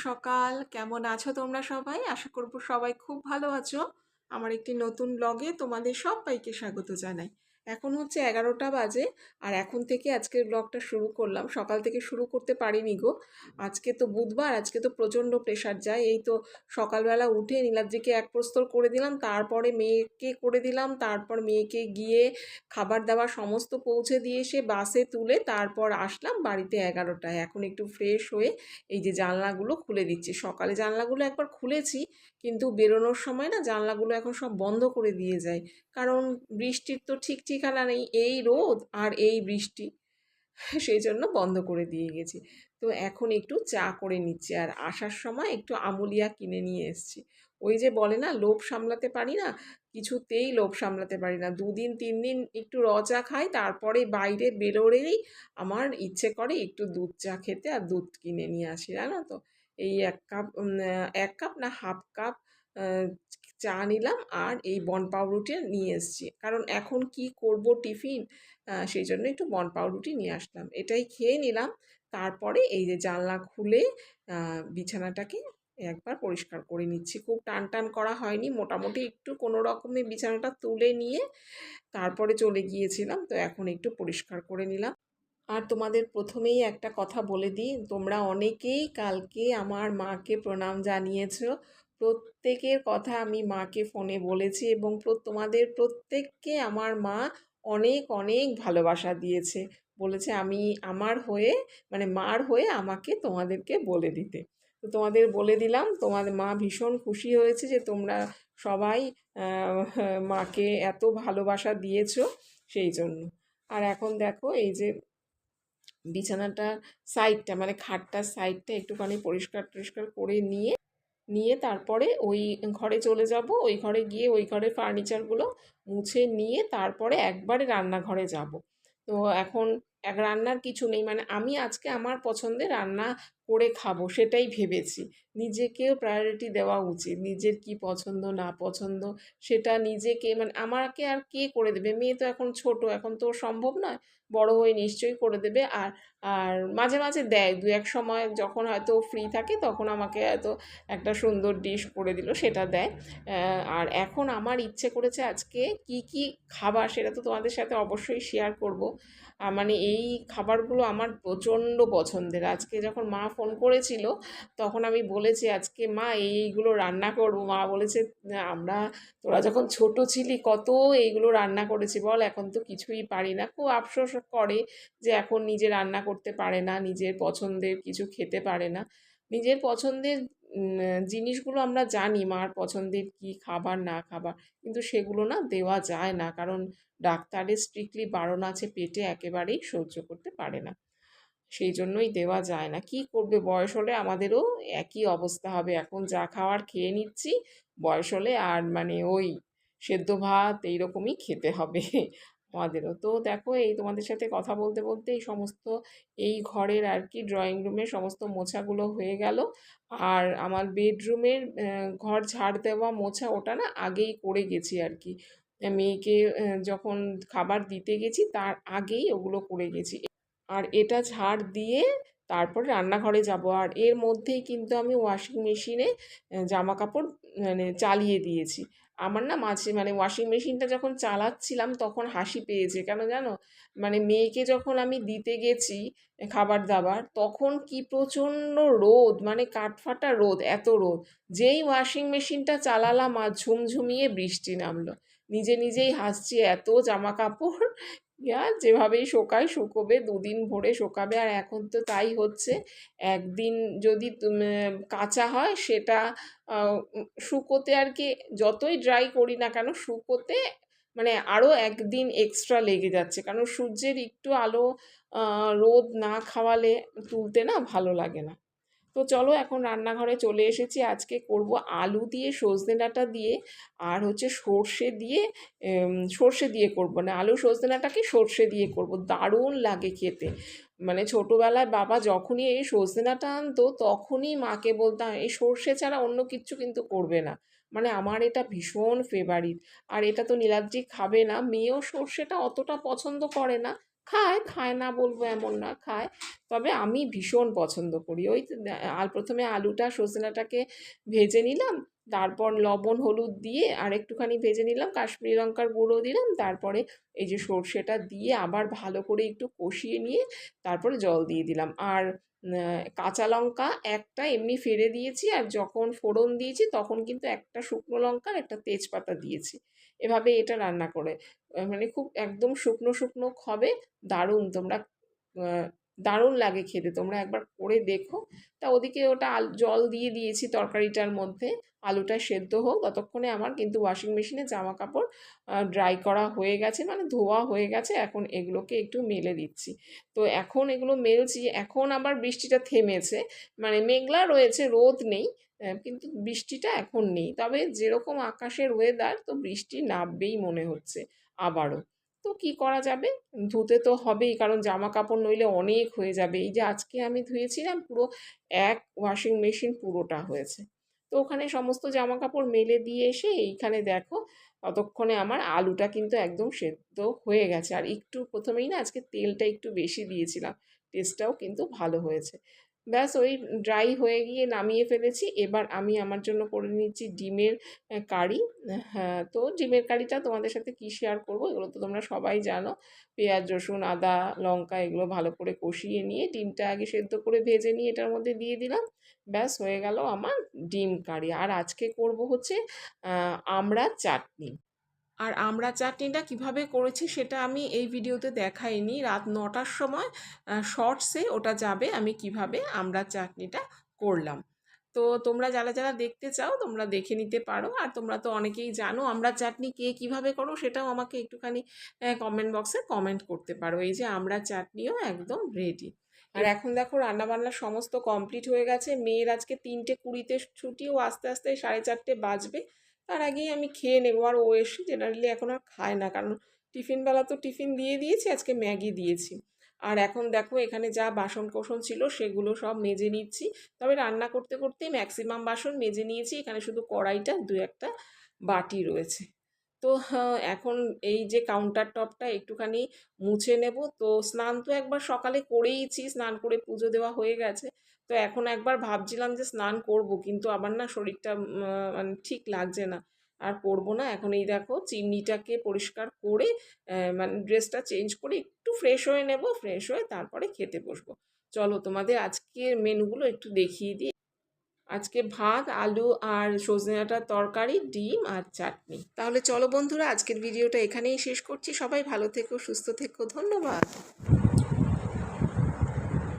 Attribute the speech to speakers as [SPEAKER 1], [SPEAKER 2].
[SPEAKER 1] সকাল। কেমন আছো তোমরা সবাই? আশা করব সবাই খুব ভালো আছো। আমার একটি নতুন ব্লগে তোমাদের সবাইকে স্বাগত জানাই। এখন হচ্ছে এগারোটা বাজে। আর এখন থেকে আজকের ব্লগটা শুরু করলাম। সকাল থেকে শুরু করতে পারিনি গো। আজকে তো বুধবার, আজকে তো প্রচণ্ড প্রেশার যায়। এই তো সকালবেলা উঠে নীলাদ্রিকে এক প্রস্তর করে দিলাম। তারপরে মেয়েকে করে দিলাম। তারপর মেয়েকে গিয়ে খাবার দাবার সমস্ত পৌঁছে দিয়ে এসে বাসে তুলে তারপর আসলাম বাড়িতে এগারোটায়। এখন একটু ফ্রেশ হয়ে এই যে জানলাগুলো খুলে দিচ্ছি। সকালে জানলাগুলো একবার খুলেছি, কিন্তু বেরোনোর সময় না জানলাগুলো এখন সব বন্ধ করে দিয়ে যায়। কারণ বৃষ্টির তো ঠিক ঠিকানা নেই এই রোদ আর এই বৃষ্টি সেই জন্য বন্ধ করে দিয়ে গেছি। তো এখন একটু চা করে নিচ্ছি আর আসার সময় একটু আমুলিয়া কিনে নিয়ে এসেছি। ওই যে বলে না, লোভ সামলাতে পারি না, কিছুতেই লোভ সামলাতে পারি না। দুদিন, তিন দিন একটু র চা খাই, তারপরে বাইরে বেরোলেই আমার ইচ্ছে করে একটু দুধ চা খেতে আর দুধ কিনে নিয়ে আসি, জানো তো? এই এক কাপ এক কাপ না, হাফ কাপ চা নিলাম আর এই বন পাউরুটি নিয়ে এসেছি। কারণ এখন কি করব টিফিন? সেই জন্য একটু বন পাউরুটি নিয়ে আসলাম। এটাই খেয়ে নিলাম। তারপরে এই যে জানলা খুলে বিছানাটাকে একবার পরিষ্কার করে নিচ্ছি। খুব টান টান করা হয়নি। মোটামুটি একটু কোনো রকমে বিছানাটা তুলে নিয়ে তারপরে চলে গিয়েছিলাম। তো এখন একটু পরিষ্কার করে নিলাম। আর তোমাদের প্রথমেই একটা কথা বলে দিই। তোমরা অনেকেই কালকে আমার মাকে প্রণাম জানিয়েছো। প্রত্যেকের কথা আমি মাকে ফোনে বলেছি এবং তোমাদের প্রত্যেককে আমার মা অনেক অনেক ভালোবাসা দিয়েছে। বলেছে আমি আমার হয়ে মানে মার হয়ে আমাকে তোমাদেরকে বলে দিতে। তো তোমাদের বলে দিলাম তোমাদের মা ভীষণ খুশি হয়েছে যে তোমরা সবাই মাকে এত ভালোবাসা দিয়েছ সেই জন্য। আর এখন দেখো এই যে বিছানাটা সাইডটা মানে খাটটার সাইডটা একটুখানি পরিষ্কার টরিষ্কার করে নিয়ে নিয়ে তারপরে ওই ঘরে চলে যাব। ওই ঘরে গিয়ে ওই ঘরের ফার্নিচারগুলো মুছে নিয়ে তারপরে একবারে রান্নাঘরে যাব। তো এখন এক রান্নার কিছু নেই। মানে আমি আজকে আমার পছন্দের রান্না করে খাব সেটাই ভেবেছি। নিজেকেও প্রায়োরিটি দেওয়া উচিত। নিজের কি পছন্দ, না পছন্দ, সেটা নিজেকে মানে আমাকে আর কে করে দেবে? মেয়ে তো এখন ছোট, এখন তো সম্ভব নয়। বড় হয়ে নিশ্চয়ই করে দেবে। আর আর মাঝে মাঝে দেয়। দু এক সময় যখন হয়তো ফ্রি থাকে তখন আমাকে হয়তো একটা সুন্দর ডিশ করে দিল, সেটা দেয়। আর এখন আমার ইচ্ছে করেছে আজকে কি কি খাবার সেটা তো তোমাদের সাথে অবশ্যই শেয়ার করব। মানে এই খাবারগুলো আমার প্রচণ্ড পছন্দের। আজকে যখন মা ফোন করেছিল, তখন আমি বলেছি, আজকে মা এইগুলো রান্না করব। মা বলেছে আমরা, তোরা যখন ছোট ছিলি কত এইগুলো রান্না করেছি, বল, এখন তো কিছুই পারি না। খুব আফসোস করে যে এখন নিজে রান্না করতে পারে না, নিজের পছন্দের কিছু খেতে পারে না। নিজের পছন্দের জিনিসগুলো আমরা জানি, মার পছন্দের কি খাবার, না খাবার, কিন্তু সেগুলো না দেওয়া যায় না, কারণ ডাক্তারের স্ট্রিক্টলি বারণ আছে, পেটে একেবারেই সহ্য করতে পারে না। সেই জন্যই দেওয়া যায় না। কি করবে? বয়স হলে আমাদেরও একই অবস্থা হবে। এখন যা খাওয়ার খেয়ে নিচ্ছি, বয়স হলে আর মানে ওই সেদ্ধ ভাত এইরকমই খেতে হবে আমাদেরও। তো দেখো, এই তোমাদের সাথে কথা বলতে বলতে এই সমস্ত এই ঘরের আর কি ড্রয়িং রুমের সমস্ত মোছাগুলো হয়ে গেল। আর আমার বেডরুমের ঘর ঝাড় দেওয়া মোছা ওটা না আগেই করে গেছি আর কি। মেয়েকে যখন খাবার দিতে গেছি তার আগেই ওগুলো করে গেছি। আর এটা ঝাড় দিয়ে তারপর রান্নাঘরে যাব। আর এর মধ্যেই কিন্তু আমি ওয়াশিং মেশিনে জামা কাপড় মানে চালিয়ে দিয়েছি। আমার না মাঝে মানে ওয়াশিং মেশিনটা যখন চালাচ্ছিলাম তখন হাসি পেয়েছে। কেন জানো? মানে মেয়েকে যখন আমি দিতে গেছি খাবার দাবার, তখন কি প্রচণ্ড রোদ মানে কাঠফাটা রোদ, এত রোদ। যেই ওয়াশিং মেশিনটা চালালাম আর ঝুমঝুমিয়ে বৃষ্টি নামলো। নিজে নিজেই হাসছি, এত জামা কাপড় ইয়া যেভাবেই শোকায়, শুকোবে, দুদিন ভরে শোকাবে, আর এখন তো তাই হচ্ছে। একদিন যদি কাঁচা হয়, সেটা শুকোতে আর কি যতই ড্রাই করি না কেন, শুকোতে মানে আরও একদিন এক্সট্রা লেগে যাচ্ছে। কারণ সূর্যের একটু আলো রোদ না খাওয়ালে তুলতে না ভালো লাগে না। তো চলো এখন রান্নাঘরে চলে এসেছি। আজকে করব আলু দিয়ে সজনে ডাঁটা দিয়ে আর হচ্ছে সর্ষে দিয়ে সর্ষে দিয়ে করব। না আলু সজনে ডাঁটাকে সর্ষে দিয়ে করব। দারুণ লাগে খেতে। মানে ছোটোবেলায় বাবা যখনই এই সজনে ডাঁটা আনতো, তখনই মাকে বলতাম, এই সর্ষে ছাড়া অন্য কিচ্ছু কিন্তু করবে না। মানে আমার এটা ভীষণ ফেভারিট আর এটা তো নীলাদ্রি খাবে না। মেয়েও সর্ষেটা অতটা পছন্দ করে না। খায় খায় না বলব এমন না, খায়। তবে আমি ভীষণ পছন্দ করি। ওই আল, প্রথমে আলুটা, সজনাটাকে ভেজে নিলাম, তারপর লবণ, হলুদ দিয়ে আর একটুখানি ভেজে নিলাম, কাশ্মীরি লঙ্কার গুঁড়ো দিলাম, তারপরে এই যে সর্ষেটা দিয়ে আবার ভালো করে একটু কষিয়ে নিয়ে তারপরে জল দিয়ে দিলাম। আর কাঁচা লঙ্কা একটা এমনি ফেলে দিয়েছি আর যখন ফোড়ন দিয়েছি তখন কিন্তু একটা শুকনো লঙ্কা আর একটা তেজপাতা দিয়েছি। এভাবে এটা রান্না করে। মানে খুব একদম শুকনো শুকনো হবে দারুণ। তোমরা দারুণ লাগে খেতে। তোমরা একবার করে দেখো। তা ওদিকে ওটা জল দিয়ে দিয়েছি তরকারিটার মধ্যে। আলুটা সেদ্ধ হোক, ততক্ষণে আমার কিন্তু ওয়াশিং মেশিনে জামা কাপড় ড্রাই করা হয়ে গেছে মানে ধোয়া হয়ে গেছে। এখন এগুলোকে একটু মেলে দিচ্ছি। তো এখন এগুলো মেলছি। এখন আবার বৃষ্টিটা থেমেছে। মানে মেঘলা রয়েছে, রোদ নেই কিন্তু বৃষ্টিটা এখন নেই। তবে যেরকম আকাশের ওয়েদার তো বৃষ্টি নামবেই মনে হচ্ছে আবারও। তো কি করা যাবে? ধুতে তো হবেই, কারণ জামা কাপড় নইলে অনেক হয়ে যাবে। এই যে আজকে আমি ধুয়েছিলাম পুরো এক ওয়াশিং মেশিন পুরোটা হয়েছে। তো ওখানে সমস্ত জামা কাপড় মেলে দিয়ে এসে এইখানে দেখো, ততক্ষণে আমার আলুটা কিন্তু একদম সেদ্ধ হয়ে গেছে। আর একটু প্রথমেই না আজকে তেলটা একটু বেশি দিয়েছিলাম। টেস্টটাও কিন্তু ভালো হয়েছে। ব্যাস ওই ড্রাই হয়ে গিয়ে নামিয়ে ফেলেছি। এবার আমি আমার জন্য করে নিচ্ছি ডিমের কারি। হ্যাঁ তো ডিমের কারিটা তোমাদের সাথে কী শেয়ার করব এগুলো তো তোমরা সবাই জানো। পেঁয়াজ রসুন আদা লঙ্কা এগুলো ভালো করে কষিয়ে নিয়ে ডিমটা আগে সেদ্ধ করে ভেজে নিয়ে এটার মধ্যে দিয়ে দিলাম। ব্যাস হয়ে গেল আমার ডিম কারি। আর আজকে করব হচ্ছে আহ, আমড়ার চাটনি। আর আমড়া চাটনিটা কীভাবে করেছি সেটা আমি এই ভিডিওতে দেখাইনি। রাত নটার সময় শর্টসে ওটা যাবে আমি কীভাবে আমড়া চাটনিটা করলাম। তো তোমরা যারা যারা দেখতে চাও তোমরা দেখে নিতে পারো। আর তোমরা তো অনেকেই জানো আমরা চাটনি কে কীভাবে করো সেটাও আমাকে একটুখানি কমেন্ট বক্সে কমেন্ট করতে পারো। এই যে আমরা চাটনিও একদম রেডি আর এখন দেখো রান্নাবান্না সমস্ত কমপ্লিট হয়ে গেছে। মেয়ের আজকে তিনটে কুড়িতে ছুটি ও আস্তে আস্তে সাড়ে চারটে বাজবে। তার আগেই আমি খেয়ে নেব। আর ও এসে জেনারেলি এখন আর খায় না। কারণ টিফিনবেলা তো টিফিন দিয়ে দিয়েছি, আজকে ম্যাগি দিয়েছি। আর এখন দেখো এখানে যা বাসন কোসন ছিল সেগুলো সব মেজে নিচ্ছি। তবে রান্না করতে করতে ম্যাক্সিমাম বাসন মেজে নিয়েছি। এখানে শুধু কড়াইটা, দু একটা বাটি রয়েছে। তো এখন এই যে কাউন্টার টপটা একটুখানি মুছে নেব। তো স্নান তো একবার সকালে করেইছি, স্নান করে পুজো দেওয়া হয়ে গেছে। তো এখন একবার ভাবছিলাম যে স্নান করব, কিন্তু আবার না শরীরটা মানে ঠিক লাগছে না। আর করব না। এখন এই দেখো চিমনিটাকে পরিষ্কার করে মানে ড্রেসটা চেঞ্জ করে একটু ফ্রেশ হয়ে নেব। ফ্রেশ হয়ে তারপরে খেতে বসবো। চলো তোমাদের আজকের মেনুগুলো একটু দেখিয়ে দিই। আজকে ভাত, আলু আর সজনে ডাঁটার তরকারি, ডিম আর চাটনি। তাহলে চলো বন্ধুরা, আজকের ভিডিওটা এখানেই শেষ করছি। সবাই ভালো থেকো, সুস্থ থেকো, ধন্যবাদ।